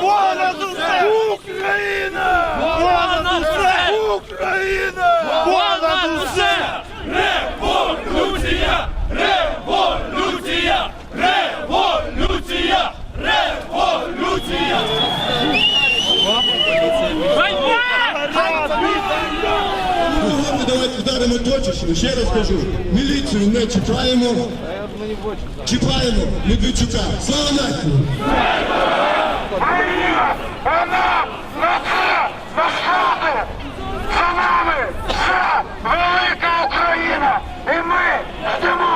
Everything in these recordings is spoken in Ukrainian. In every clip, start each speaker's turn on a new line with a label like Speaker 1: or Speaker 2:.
Speaker 1: Понад усе! Україна! Понад усе! Україна! Понад усе!
Speaker 2: Революція! Революція! Революція! Революція!
Speaker 3: Давайте вдаримо точечно. Ще раз кажу, міліцію не чіпаємо. Чіпаємо Медведчука. Слава нації!
Speaker 4: Вона на це, на! За нами вся велика Україна! І ми йдемо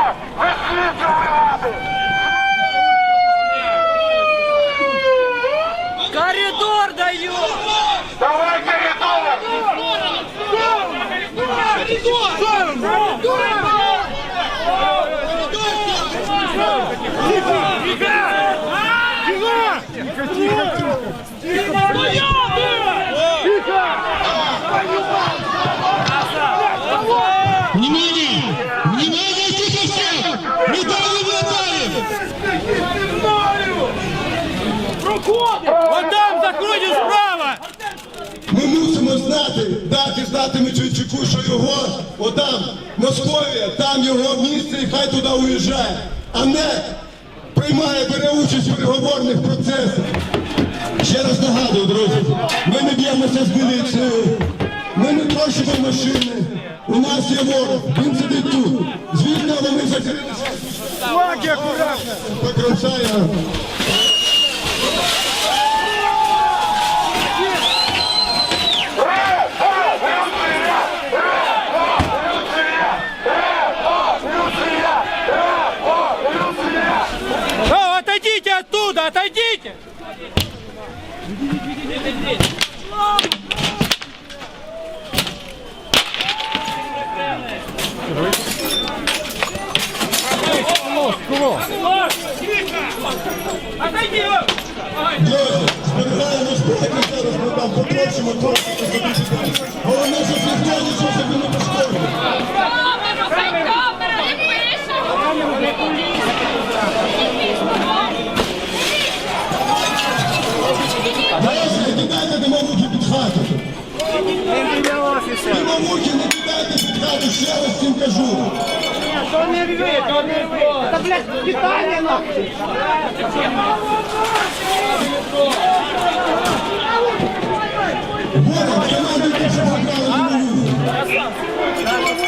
Speaker 3: Внимание! Внимание, тихо все! Не дали
Speaker 1: От там закройте справа!
Speaker 3: Ми мусимо знати, дати знати Медведчуку, що його отам, Московія, там його місце і хай туди уїжджає, а не приймає, бере участь у переговорних процесах. Ще раз нагадую, друзі, ми не б'ємося з міліцією, ми не трощимо машини. У нас є ворог, він сидить тут. Звідки вони закрилися.
Speaker 1: Флаги
Speaker 2: Отойди!
Speaker 3: Димовухи не кидайте під хату, ще раз всім кажу. Ворог, командуйте, що забрали димовухи.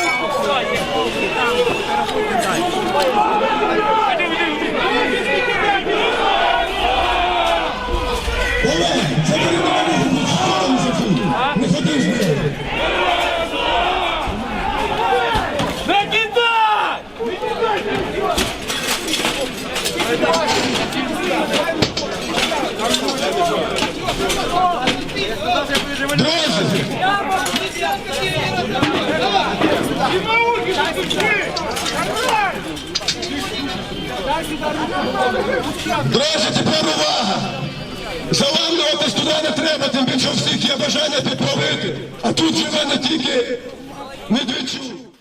Speaker 3: Олег, забери димовуху, що там за фільм? Не ходи з нею.
Speaker 2: Не кидай!
Speaker 3: Друзі, тепер увага! Заламлюватись туди не треба, тим більше всіх є бажання підправити. А тут живе не тільки Медведчук.